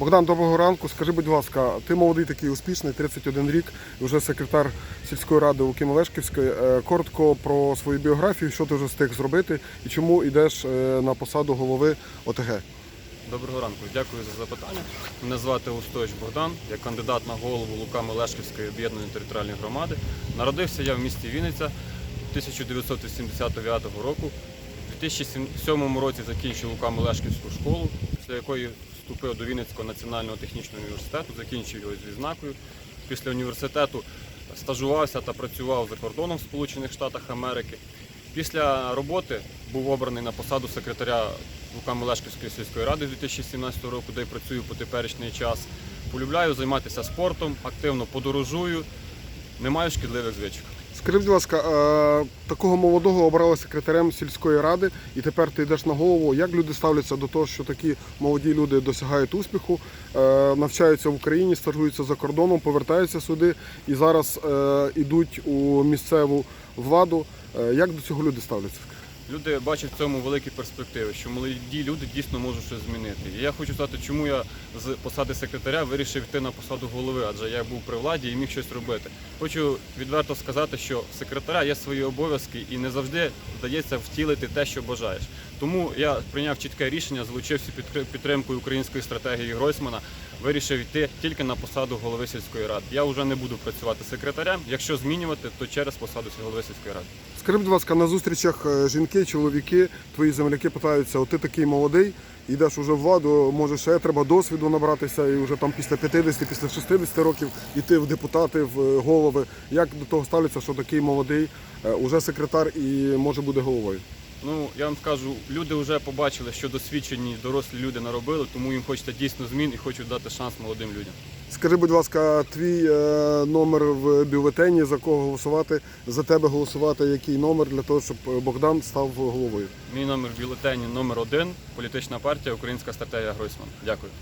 Богдан, доброго ранку. Скажи, будь ласка, ти молодий такий успішний, 31 рік, вже секретар сільської ради у Кімолешківської. Е, Коротко про свою біографію, що ти вже встиг зробити і чому йдеш е, на посаду голови ОТГ. Доброго ранку, дякую за запитання. Мене звати Устойч Богдан, я кандидат на голову Лука Мелешківської об'єднаної територіальної громади. Народився я в місті Вінниця 1989 року. У 2007 році закінчив Лука Мелешківську школу, після якої вступив до Вінницького національного технічного університету, закінчив його з відзнакою. Після університету стажувався та працював за кордоном в Сполучених Штатах Америки. Після роботи був обраний на посаду секретаря Лука Мелешківської сільської ради з 2017 року, де й працюю по теперішній час. Полюбляю займатися спортом, активно подорожую, не маю шкідливих звичок. Скажи, будь ласка, е, такого молодого обрали секретарем сільської ради, і тепер ти йдеш на голову. Як люди ставляться до того, що такі молоді люди досягають успіху, е, навчаються в Україні, стажуються за кордоном, повертаються сюди і зараз е, йдуть у місцеву владу. Е, Як до цього люди ставляться? Люди бачать в цьому великі перспективи, що молоді люди дійсно можуть щось змінити. І я хочу сказати, чому я з посади секретаря вирішив йти на посаду голови, адже я був при владі і міг щось робити. Хочу відверто сказати, що секретаря є свої обов'язки і не завжди вдається втілити те, що бажаєш. Тому я прийняв чітке рішення, залучився під підтримкою української стратегії Гройсмана, вирішив йти тільки на посаду голови сільської ради. Я вже не буду працювати секретарем. Якщо змінювати, то через посаду голови сільської ради. Скажи, будь ласка, на зустрічах е, жінки, чоловіки, твої земляки питаються, от ти такий молодий, йдеш уже в владу, може ще треба досвіду набратися і вже там після 50, після 60 років йти в депутати, в е, голови. Як до того ставляться, що такий молодий, е, уже секретар і може буде головою? Ну, я вам скажу, люди вже побачили, що досвідчені дорослі люди наробили, тому їм хочеться дійсно змін і хочуть дати шанс молодим людям. Скажи, будь ласка, твій е, номер в бюлетені, за кого голосувати, за тебе голосувати, який номер для того, щоб е, Богдан став головою? Мій номер в бюлетені номер один політична партія Українська стратегія Гройсман. Дякую.